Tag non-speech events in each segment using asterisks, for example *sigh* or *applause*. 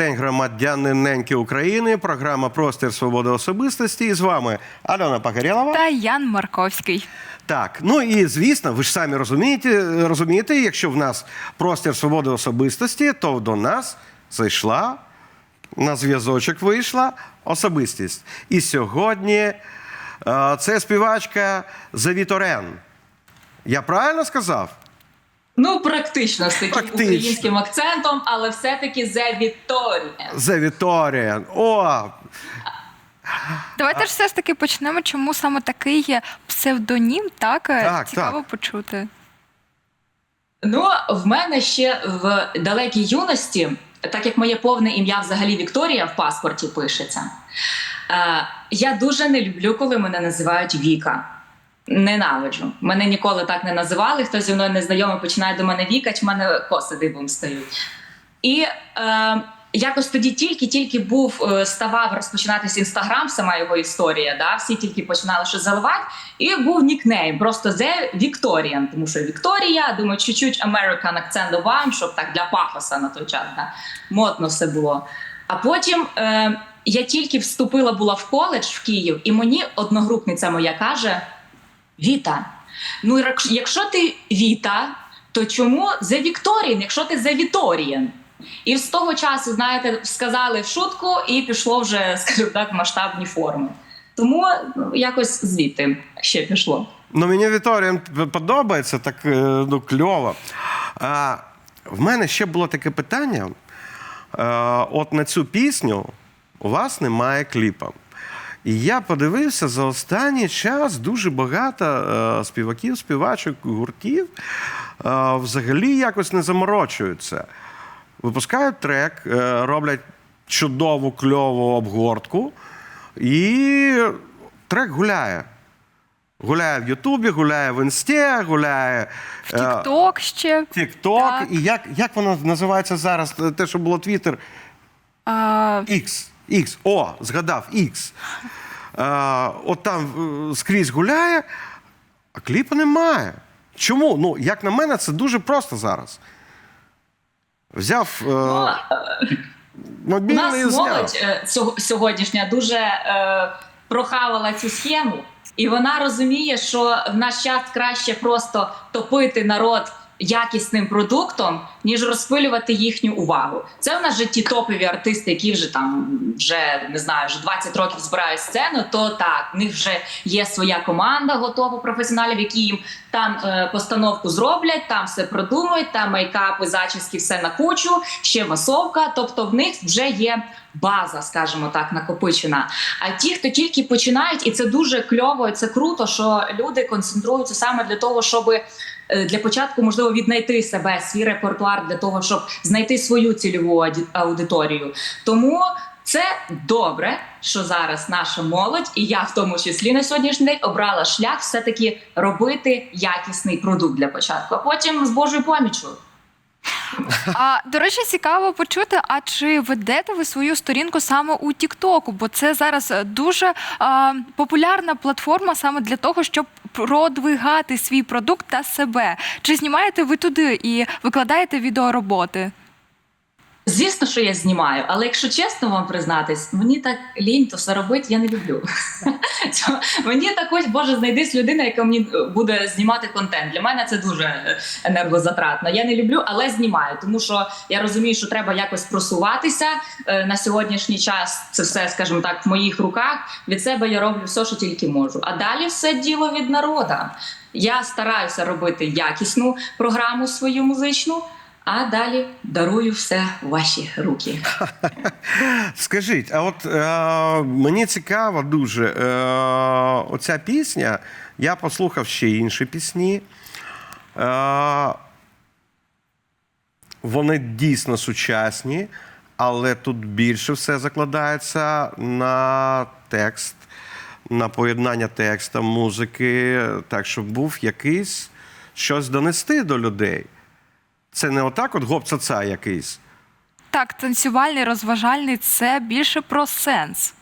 День, громадяни неньки України. Програма Простір свободи особистості. І з вами Альона Погорєлова. Та Ян Марковський. Так, ну і звісно, ви ж самі розумієте, розумієте, якщо в нас простір свободи особистості, то до нас зайшла на зв'язочок вийшла особистість. І сьогодні е, це співачка Завіторен. Я правильно сказав? Ну, практично з таким Практично. українським акцентом, але все-таки The Victoria. Завіторіан. О, Давайте ж все ж таки почнемо, чому саме такий є псевдонім, так? Е, Так, Цікаво так. почути. Ну, в мене ще в далекій юності, так як моє повне ім'я взагалі Вікторія в паспорті пишеться. Е, я дуже не люблю, коли мене називають Віка. Ненавиджу. Мене ніколи так не називали. Хто зі мною не знайомий починає до мене вікать, в мене коси дибом стають. І е, якось тоді тільки-тільки був е, ставав розпочинатися інстаграм, сама його історія. Да? Всі тільки починали щось заливати. І був нікнейм, просто The Victorian, тому що Вікторія, думаю, чуть-чуть American акцент добавим, щоб так для пафоса на той час. Да? Модно все було. А потім е, я тільки вступила була в коледж в Київ, і мені одногрупниця моя каже: Віта, ну якщо ти Віта, то чому The Victorian, якщо ти The Victorian? І з того часу, знаєте, сказали в шутку, і пішло вже, *laughs* скажімо так, масштабні форми. Тому ну, якось звідти ще пішло. Ну, мені Віторіан подобається, так е, ну, кльово. А, в мене ще було таке питання. Е, от на цю пісню у вас немає кліпа. І я подивився за останній час дуже багато е, співаків, співачок, гуртів е, взагалі якось не заморочуються. Випускають трек, е, роблять чудову кльову обгортку, і трек гуляє. Гуляє в Ютубі, гуляє в Інсті, гуляє В Тік-Ток ще. Тік-Ток. І як, як воно називається зараз? Те, що було Твіттер? А, X. О, згадав, X. Е, от там е, скрізь гуляє, а кліпу немає. Чому? Ну, як на мене, це дуже просто зараз. Взяв е, Ну, У мобільний і нас молодь е, сьогоднішня дуже е, прохавала цю схему, і вона розуміє, що в наш час краще просто топити народ якісним продуктом, ніж розпилювати їхню увагу. Це в нас же ті топові артисти, які вже там вже не знаю, вже 20 років збирають сцену. То так, в них вже є своя команда готова професіоналів, які їм там е, постановку зроблять, там все продумують, там мейкапи, зачіски, все на кучу, ще масовка. Тобто в них вже є база, скажімо так, накопичена. А ті, хто тільки починають, і це дуже кльово, і це круто, що люди концентруються саме для того, щоб для початку можливо віднайти себе, свій репертуар для того, щоб знайти свою цільову аудиторію. Тому це добре, що зараз наша молодь, і я в тому числі на сьогоднішній день обрала шлях все таки робити якісний продукт для початку, а потім з Божою помічю. а, до речі, цікаво почути, а чи ведете ви свою сторінку саме у Тіктоку? Бо це зараз е, дуже а, популярна платформа саме для того, щоб продвигати свій продукт та себе. Чи знімаєте ви туди і викладаєте відеороботи? Звісно, що я знімаю, але якщо чесно вам признатись, мені так лінь то все робити, я не люблю. *laughs* Мені також, Боже, знайдись людина, яка мені е, буде знімати контент. Для мене це дуже енергозатратно. Я не люблю, але знімаю, тому що я розумію, що треба якось просуватися Е, на сьогоднішній час. Це все, скажімо так, в моїх руках. Від себе я роблю все, що тільки можу. А далі все діло від народа. Я стараюся робити якісну програму свою музичну. А далі дарую все ваші руки. *laughs* Скажіть, а от е, мені цікаво дуже е, оця пісня. Я послухав ще інші пісні. Е, вони дійсно сучасні, але тут більше все закладається на текст, на поєднання текста, музики, так, щоб був якийсь щось донести до людей. Це не отак, от гоп-цаца якийсь. Так, танцювальний, розважальний це більше про сенс.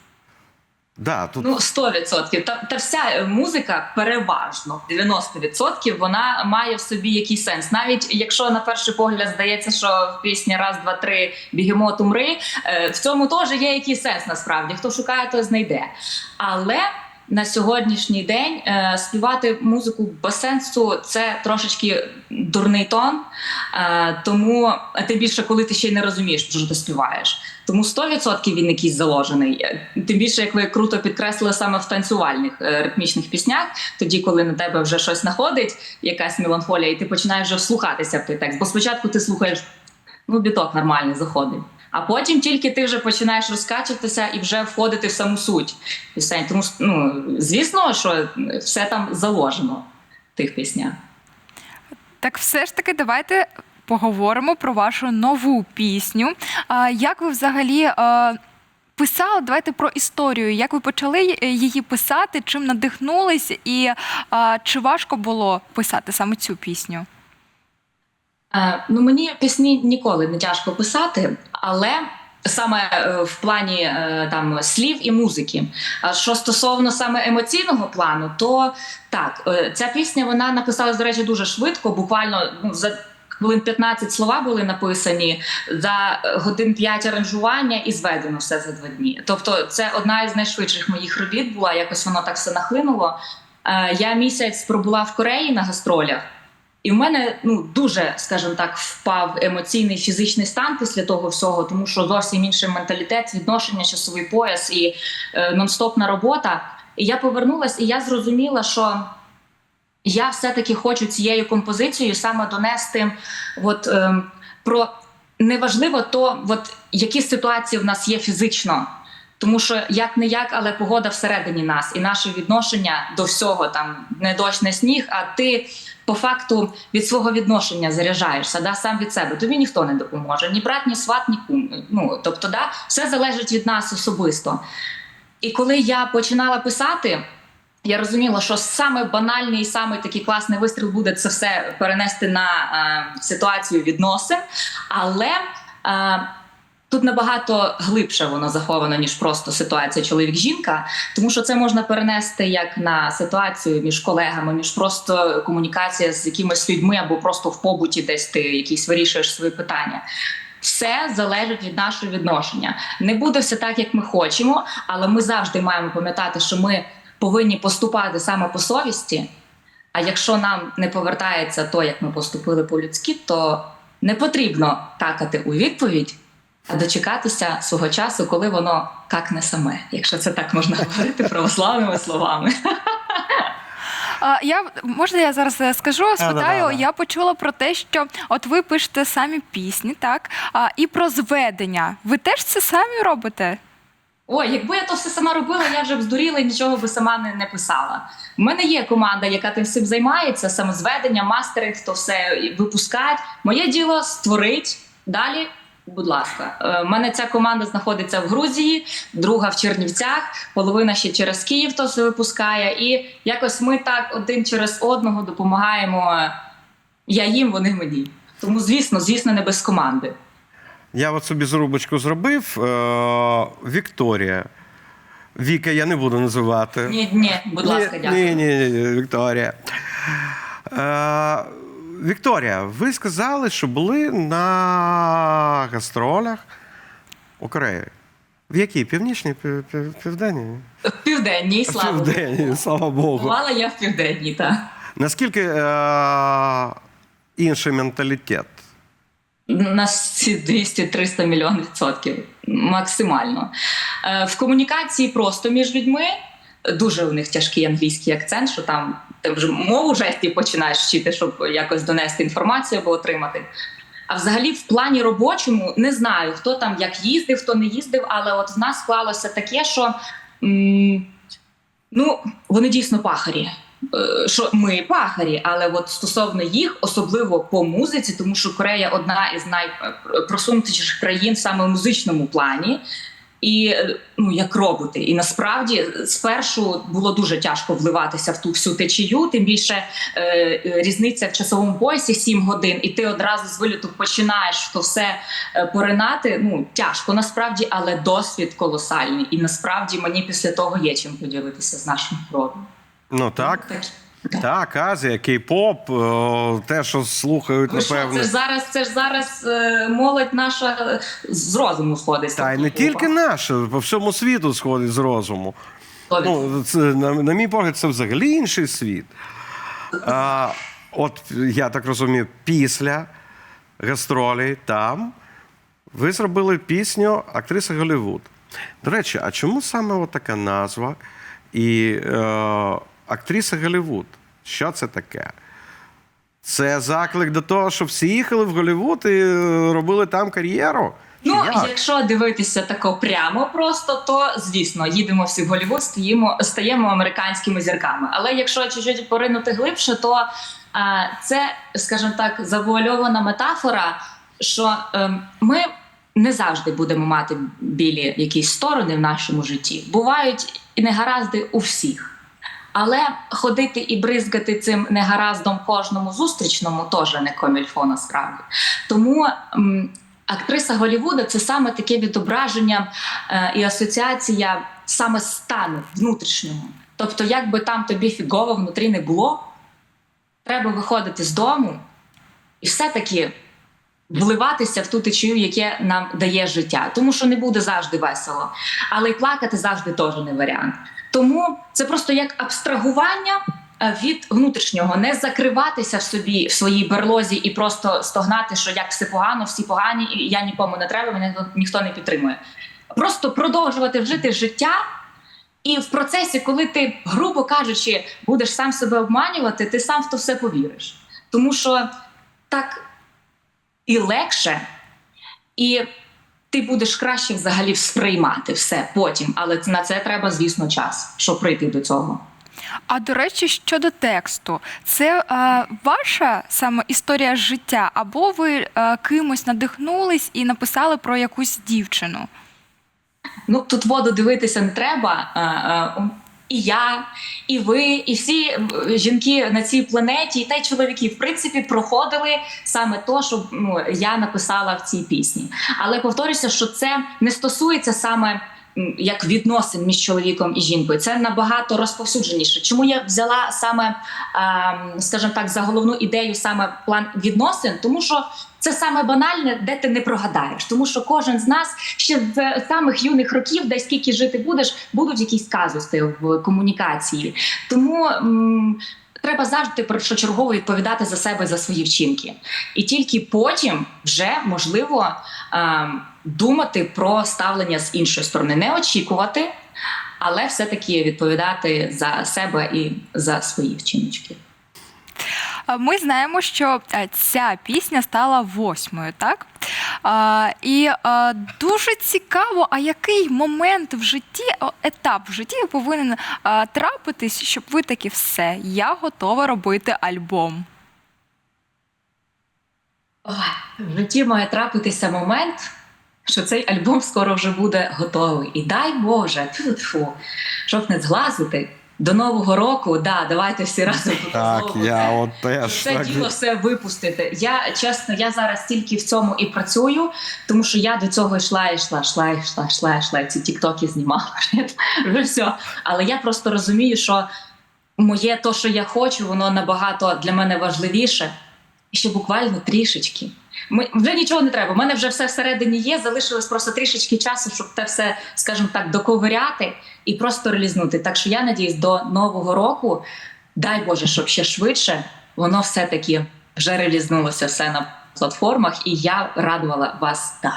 Да, тут Ну, 100%. Та, та вся е, музика переважно 90% вона має в собі якийсь сенс. Навіть якщо на перший погляд здається, що в пісні раз, два, три бігемот умри, е, в цьому теж є якийсь сенс насправді. Хто шукає, той знайде. Але на сьогоднішній день е, співати музику без сенсу це трошечки дурний тон. Е, тому тим більше, коли ти ще й не розумієш, що ти співаєш. Тому 100% він якийсь заложений. Е, Тим більше, як ви круто підкреслили саме в танцювальних ритмічних піснях, тоді, коли на тебе вже щось находить, якась меланхолія, і ти починаєш вже вслухатися в той текст. Бо спочатку ти слухаєш, ну, біток нормальний заходить. А потім тільки ти вже починаєш розкачуватися і вже входити в саму суть пісень. Тому ну, звісно, що все там заложено в тих піснях. Так, все ж таки, давайте поговоримо про вашу нову пісню. А, як ви взагалі а, писали? Давайте про історію. Як ви почали е, її писати? Чим надихнулись, і а, чи важко було писати саме цю пісню? Е, ну, мені пісні ніколи не тяжко писати, але саме е, в плані е, там слів і музики. А що стосовно саме емоційного плану, то так, е, ця пісня вона написалась, до речі, дуже швидко, буквально ну, за. Хвилин 15 слова були написані за годин 5 аранжування і зведено все за два дні. Тобто, це одна із найшвидших моїх робіт була. Якось воно так все нахлинуло. Я місяць пробула в Кореї на гастролях. І в мене ну дуже, скажімо так, впав емоційний фізичний стан після того всього, тому що зовсім інший менталітет, відношення, часовий пояс і е, нон-стопна робота. І я повернулася, і я зрозуміла, що я все-таки хочу цією композицією саме донести от, е, про неважливо то, от, які ситуації в нас є фізично. Тому що як не як, але погода всередині нас, і наше відношення до всього там не дощ, не сніг, а ти по факту від свого відношення заряджаєшся, да, сам від себе. Тобі ніхто не допоможе, ні брат, ні сват, ні кум. Ну тобто, да, все залежить від нас особисто. І коли я починала писати, я розуміла, що саме банальний саме такий класний вистріл буде це все перенести на е, ситуацію відносин, але. Е, Тут набагато глибше воно заховано, ніж просто ситуація чоловік-жінка, тому що це можна перенести як на ситуацію між колегами, між просто комунікація з якимись людьми або просто в побуті, десь ти якісь вирішуєш свої питання. Все залежить від нашого відношення. Не буде все так, як ми хочемо, але ми завжди маємо пам'ятати, що ми повинні поступати саме по совісті. А якщо нам не повертається то, як ми поступили по-людськи, то не потрібно какати у відповідь дочекатися свого часу, коли воно какне саме, якщо це так можна *laughs* говорити православними словами. А, я можна я зараз е, скажу, спитаю. да, да. Я почула про те, що от ви пишете самі пісні, так а, і про зведення. Ви теж це самі робите? Ой, якби я то все сама робила, я вже б здуріла і нічого би сама не, не писала. У мене є команда, яка тим всім займається, самозведення, мастеринг, то все випускать. Моє діло створить далі. Будь ласка, Е, в мене ця команда знаходиться в Грузії, друга в Чернівцях, половина ще через Київ то все випускає. І якось ми так один через одного допомагаємо. е, Я їм, вони мені. Тому, звісно, звісно, не без команди. я от собі зрубочку зробив. Е, Вікторія. Віка я не буду називати. Ні, ні, будь ласка, дякую. Ні, ні, ні, Вікторія. Вікторія, ви сказали, що були на гастролях у Кореї. В якій? Північній, Пів- пів- південній? В південній, слава Богу. Південній, слава Богу. Бувала я в південній, так. Наскільки е, інший менталітет? На всі 200-300 мільйонів відсотків максимально. Е, В комунікації просто між людьми дуже у них тяжкий англійський акцент, що там вже мову жестів починаєш вчити, щоб якось донести інформацію або отримати. А взагалі, в плані робочому не знаю, хто там як їздив, хто не їздив, але от в нас склалося таке, що м, ну, вони дійсно пахарі. Е, Що ми пахарі, але от стосовно їх, особливо по музиці, тому що Корея одна із найпросунутіших країн саме в музичному плані. І е, ну як роботи, і насправді спершу було дуже тяжко вливатися в ту всю течію. Тим більше е, е, різниця в часовому поясі 7 годин, і ти одразу з виліту починаєш то все е, поринати. Ну тяжко насправді, але досвід колосальний. І насправді мені після того є чим поділитися з нашим родом. Ну так. Так. Азія, кей-поп, о, те, що слухають, Ви що, напевно. це ж зараз, це ж зараз е, молодь наша е, з розуму сходить. Та й не тільки наша, по всьому світу сходить з розуму. Ну, це, на, на мій погляд, це взагалі інший світ. А, от я так розумію, після гастролей там ви зробили пісню актриса Голлівуд. До речі, а чому саме от така назва і е, актриса Голлівуд? Що це таке? Це заклик до того, щоб всі їхали в Голлівуд і е, робили там кар'єру? Ну, як? якщо дивитися тако прямо просто, то звісно, їдемо всі в Голлівуд, стаємо, стаємо американськими зірками. Але якщо чуть-чуть поринути глибше, то а, це, скажімо так, завуальована метафора, що ем, ми не завжди будемо мати білі якісь сторони в нашому житті. Бувають і негаразди у всіх. Але ходити і бризгати цим негараздом кожному зустрічному теж не комільфо насправді. Тому м, актриса Голлівуда це саме таке відображення е, і асоціація саме стану внутрішнього. Тобто, як би там тобі фігово внутрі не було, треба виходити з дому і все-таки вливатися в ту течію, яке нам дає життя. Тому що не буде завжди весело, але й плакати завжди теж не варіант. Тому це просто як абстрагування е, від внутрішнього, не закриватися в собі в своїй берлозі і просто стогнати, що як все погано, всі погані, і я нікому не треба, мене ніхто- не підтримує. Просто продовжувати жити життя. І в процесі, коли ти, грубо кажучи, будеш сам себе обманювати, ти сам в то все повіриш. Тому що так і легше, і ти будеш краще взагалі сприймати все потім. Але на це треба, звісно, час, щоб прийти до цього. А до речі, щодо тексту, це е, ваша саме історія життя, або ви е, кимось надихнулись і написали про якусь дівчину? Ну тут воду дивитися не треба. І я, і ви, і всі жінки на цій планеті, та й чоловіки, в принципі, проходили саме то, що ну, я написала в цій пісні. Але повторюся, що це не стосується саме як відносин між чоловіком і жінкою. Це набагато розповсюдженіше. Чому я взяла саме, ем, скажімо так, за головну ідею саме план відносин? Тому що це саме банальне, де ти не прогадаєш. Тому що кожен з нас ще з самих юних років, де скільки жити будеш, будуть якісь казуси в комунікації. Тому. м, Треба завжди першочергово відповідати за себе за свої вчинки, і тільки потім вже можливо ем, думати про ставлення з іншої сторони, не очікувати, але все-таки відповідати за себе і за свої вчиночки. Ми знаємо, що е, ця пісня стала восьмою, так? А, і а, дуже цікаво, а який момент в житті, етап в житті повинен а, трапитись, щоб ви таки все, я готова робити альбом. В житті має трапитися момент, що цей альбом скоро вже буде готовий. І дай Боже, тьфу-тьфу, щоб не зглазити. До Нового року, да, давайте всі разом Так, я от теж це так. діло все випустити. Я чесно, я зараз тільки в цьому і працюю, тому що я до цього йшла, йшла, йшла, йшла, йшла, йшла. Ці тіктоки знімала *laughs* вже все. Але я просто розумію, що моє то, що я хочу, воно набагато для мене важливіше. І ще буквально трішечки. Ми вже нічого не треба. У мене вже все всередині є. Залишилось просто трішечки часу, щоб те все, скажімо так, доковиряти і просто релізнути. Так що я надіюсь, до нового року, дай Боже, щоб ще швидше воно все-таки вже релізнулося все на платформах, і я радувала вас далі.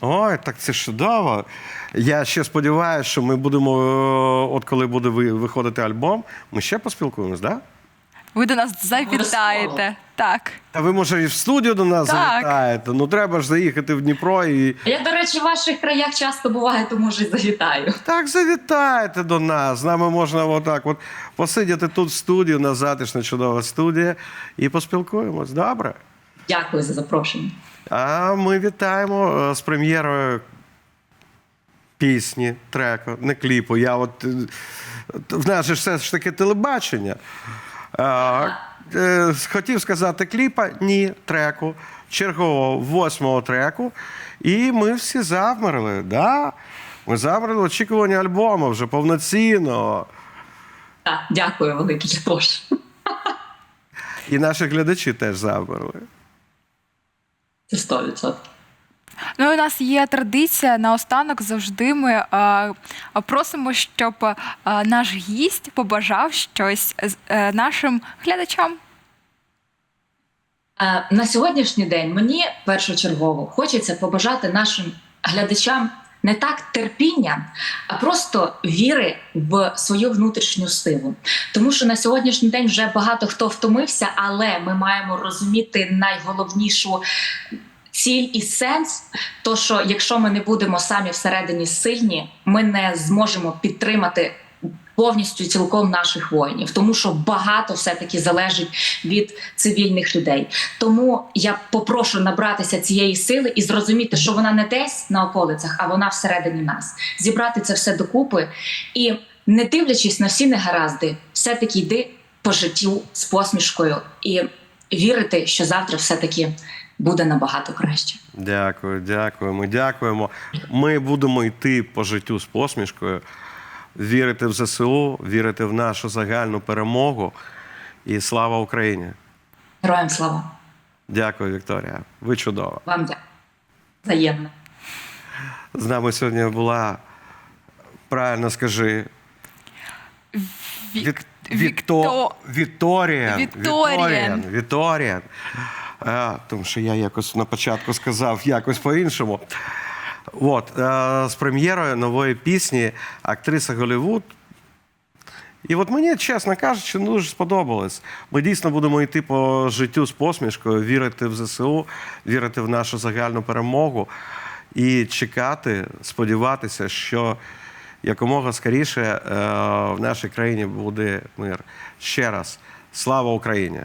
Ой, так це чудово. Я ще сподіваюся, що ми будемо, е, от коли буде виходити альбом, ми ще поспілкуємось, так? Да? Ви до нас завітаєте. Так. Та ви, може, і в студію до нас Так. завітаєте. Ну треба ж заїхати в Дніпро і. Я, до речі, в ваших краях часто буває, тому вже завітаю. Так, завітайте до нас. З нами можна отак от посидіти тут в студію, на затишна чудова студія, і поспілкуємось. Добре? Дякую за запрошення. А ми вітаємо е, з прем'єрою пісні, треку, не кліпу. Я от, е, в нас же ж все ж таки телебачення. А, е, хотів сказати кліпа, ні, треку, чергового восьмого треку. І ми всі замерли. Да? Ми замерли в очікуванні альбому вже повноцінного. Так, дякую велике Тож. І наші глядачі теж замерли. Це 100%. Ну, у нас є традиція наостанок завжди ми е, просимо, щоб е, наш гість побажав щось з- е, нашим глядачам. Е, На сьогоднішній день мені першочергово хочеться побажати нашим глядачам не так терпіння, а просто віри в свою внутрішню силу. Тому що на сьогоднішній день вже багато хто втомився, але ми маємо розуміти найголовнішу ціль і сенс. То що якщо ми не будемо самі всередині сильні, ми не зможемо підтримати повністю цілком наших воїнів, тому що багато все таки залежить від цивільних людей. Тому я попрошу набратися цієї сили і зрозуміти, що вона не десь на околицях, а вона всередині нас. Зібрати це все докупи і, не дивлячись на всі негаразди, все таки йди по життю з посмішкою і вірити, що завтра все таки буде набагато краще. Дякую, дякуємо, дякуємо. Ми будемо йти по життю з посмішкою, вірити в ЗСУ, вірити в нашу загальну перемогу. І слава Україні! Героям слава Дякую, Вікторія. Ви чудова. вам дякую. Взаємно. З нами сьогодні була, правильно скажи, Вік... Вік... Вікто- Вікторіан. Вікторіан. Вікторіан. А, тому що я якось на початку сказав якось по-іншому. От, е, з прем'єрою нової пісні актриса Голлівуд. І от мені, чесно кажучи, ну, дуже сподобалось. Ми дійсно будемо йти по життю з посмішкою, вірити в ЗСУ, вірити в нашу загальну перемогу і чекати, сподіватися, що якомога скоріше е, в нашій країні буде мир. Ще раз, слава Україні!